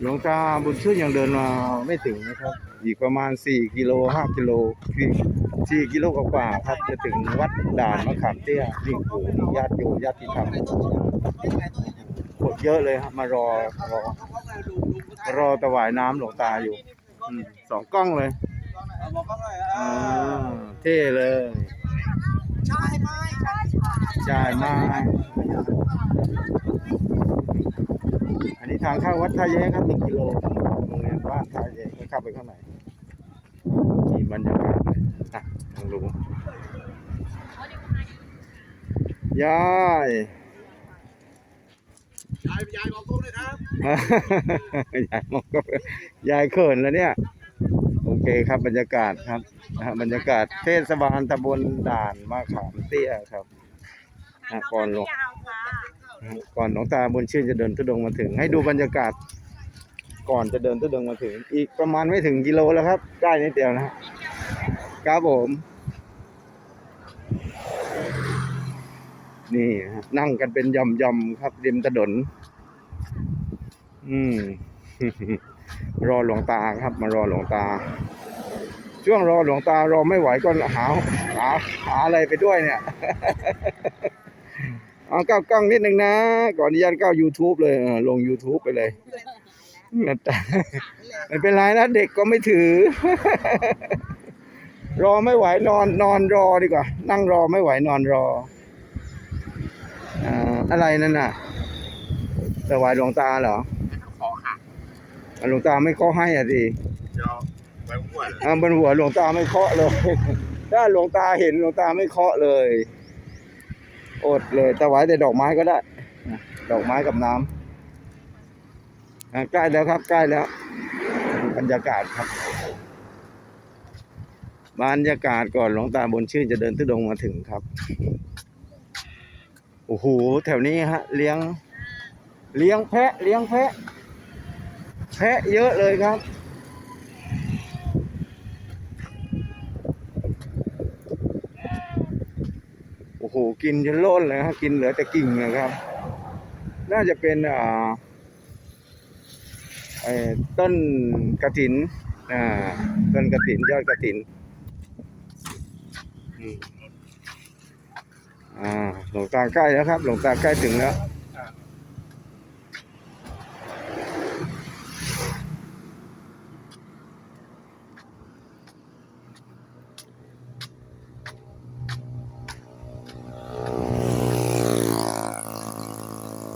หลวงตาบุญชื่นยังเดินมาไม่ถึงนะครับ อีกประมาณ 4 กิโล 5 กิโลคือ4กิโลกว่าๆครับจะถึงวัดด่านมะขามเตี้ยนี่โอ้โหญาติโยมญาติธรรมคนเยอะเลยครับมารอรอรอถวายน้ำหลวงตาอยู่อืมสองกล้องเลยอ่าเท่เลยใช่ไหมใช่ไหมอันนี้ ทางเข้าวัดท่าแย้ครับหนึ่งกิโลโรงเรียนบ้านท่าแย้เข้าไปข้างในมีบรรยากาศเลยอะลองดูยายยายยายบอกตรงเลยครับยายมองก็ยายเขินแล้วเนี่ยโอเคครับบรรยากาศครับนะฮะบรรยากาศเทศบาลตำบลด่านมะขามเตี้ยครับนะก่อนหลวง ก่อนหลวงตาบุญชื่นจะเดินทุดงมาถึง ให้ดูบรรยากาศ ก่อนจะเดินทุดงมาถึง อีกประมาณไม่ถึงกิโลแล้วครับใกล้นิดเดียวนะครับผม นี่นั่งกันเป็นยำๆครับริมถนนอืมรอหลวงตาครับ มารอหลวงตา ช่วงรอหลวงตารอไม่ไหวก็หาหาหาอะไรไปด้วยเนี่ย เอาก้าวกล้องนิดนึงนะก่อนอนุญาตก้าว YouTube เลยเออลง YouTube ไปเลยนะจ๊ะไม่เป็นไรนะเด็กก็ไม่ถือ รอไม่ไหวนอนนอนรอดีกว่า นั่งรอไม่ไหวนอนรออ่าอะไรนั่นน่ะถวายหลวงตาเหรอขอค่ะอะหลวงตาไม่เคาะให้อะดิเดี๋ยวไปหัวอ่าบนหัวหลวงตาไม่เคาะเลย ถ้าหลวงตาเห็นหลวงตาไม่เคาะเลย อดเลยถวายแต่ดอกไม้ก็ได้ ดอกไม้กับน้ำใกล้แล้วครับใกล้แล้ว บรรยากาศครับ บรรยากาศก่อนหลวงตาบนชื่นจะเดินทุดงมาถึงครับ โอ้โห แถวนี้ฮะ เลี้ยง เลี้ยงแพะ เลี้ยงแพะ แพะเยอะเลยครับ โอ้โหกินจนโล้นเลยฮะกินเหลือแต่กิ่งนะครับ น่าจะเป็นอ่าต้นกระถินอ่าต้นกระถินยอดกระถินอ่าหลวงตาใกล้แล้วครับ หลวงตาใกล้ถึงแล้ว